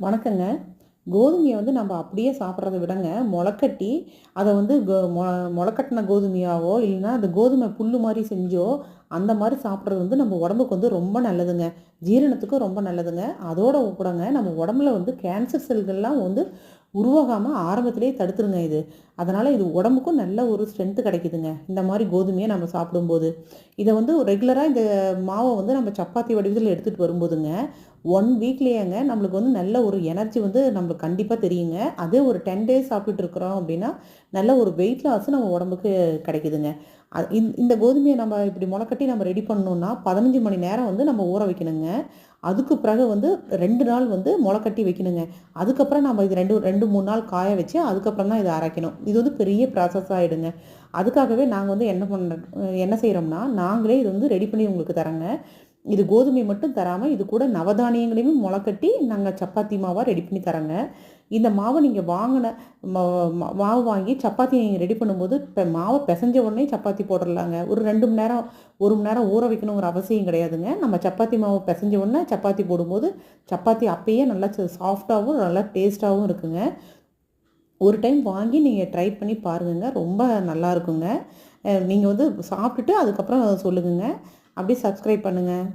வணக்கங்க. கோதுமையை வந்து நம்ம அப்படியே சாப்பிட்றத விடங்க முளைக்கட்டி அதை வந்து கோ மொ முளைக்கட்டின கோதுமையாவோ இல்லைன்னா அந்த கோதுமை புல்லு மாதிரி செஞ்சோ அந்த மாதிரி சாப்பிட்றது வந்து நம்ம உடம்புக்கு வந்து ரொம்ப நல்லதுங்க. ஜீரணத்துக்கும் ரொம்ப நல்லதுங்க. அதோட கூடங்க நம்ம உடம்புல வந்து கேன்சர் செல்கள்லாம் வந்து உருவாகாமல் ஆரம்பத்திலேயே தடுத்துருங்க இது. அதனால் இது உடம்புக்கும் நல்ல ஒரு ஸ்ட்ரென்த்து கிடைக்குதுங்க. இந்த மாதிரி கோதுமையை நம்ம சாப்பிடும்போது. இதை வந்து ரெகுலராக இந்த மாவை வந்து நம்ம சப்பாத்தி வடிவத்தில் எடுத்துகிட்டு வரும்போதுங்க ஒன் வீக்லேயேங்க நம்மளுக்கு வந்து நல்ல ஒரு எனர்ஜி வந்து நம்மளுக்கு கண்டிப்பாக தெரியுங்க. அதே ஒரு டென் டேஸ் சாப்பிட்டுட்டு இருக்கிறோம் அப்படின்னா நல்ல ஒரு வெயிட் லாஸ் நம்ம உடம்புக்கு கிடைக்குதுங்க. இந்த- இந்த கோதுமையை நம்ம இப்படி முளைக்கட்டி நம்ம ரெடி பண்ணணும்னா பதினஞ்சு மணி நேரம் வந்து நம்ம ஊற வைக்கணுங்க. அதுக்கு பிறகு வந்து ரெண்டு நாள் வந்து முளைக்கட்டி வைக்கணுங்க. அதுக்கப்புறம் நம்ம இது ரெண்டு ரெண்டு மூணு நாள் காய வச்சு அதுக்கப்புறம் தான் இதை அரைக்கணும். இது வந்து பெரிய ப்ராசஸ் ஆகிடுங்க அதுக்காகவே நாங்கள் வந்து என்ன பண்ண என்ன செய்கிறோம்னா நாங்களே இது வந்து ரெடி பண்ணி உங்களுக்கு தரேங்க. இது கோதுமை மட்டும் தராமல் இது கூட நவதானியங்களையும் முளைக்கட்டி நாங்கள் சப்பாத்தி மாவாக ரெடி பண்ணி தரேங்க. இந்த மாவை நீங்கள் வாங்கின மாவு வாங்கி சப்பாத்தி நீங்கள் ரெடி பண்ணும்போது இப்போ மாவை பிசைஞ்ச உடனே சப்பாத்தி போட்டுடலாங்க ஒரு ரெண்டு மணி நேரம் ஒரு மணி நேரம் ஊற வைக்கணுங்கிற அவசியம் கிடையாதுங்க. நம்ம சப்பாத்தி மாவு பிசைஞ்ச உடனே சப்பாத்தி போடும்போது சப்பாத்தி அப்பயே நல்லா சாஃப்டாகவும் நல்லா டேஸ்ட்டாகவும் இருக்குங்க. ஒரு டைம் வாங்கி நீங்கள் ட்ரை பண்ணி பாருங்கங்க. ரொம்ப நல்லா இருக்குங்க. நீங்கள் வந்து சாப்பிட்டுட்டு அதுக்கப்புறம் சொல்லுங்கங்க. அப்படியே சப்ஸ்கிரைப் பண்ணுங்கள்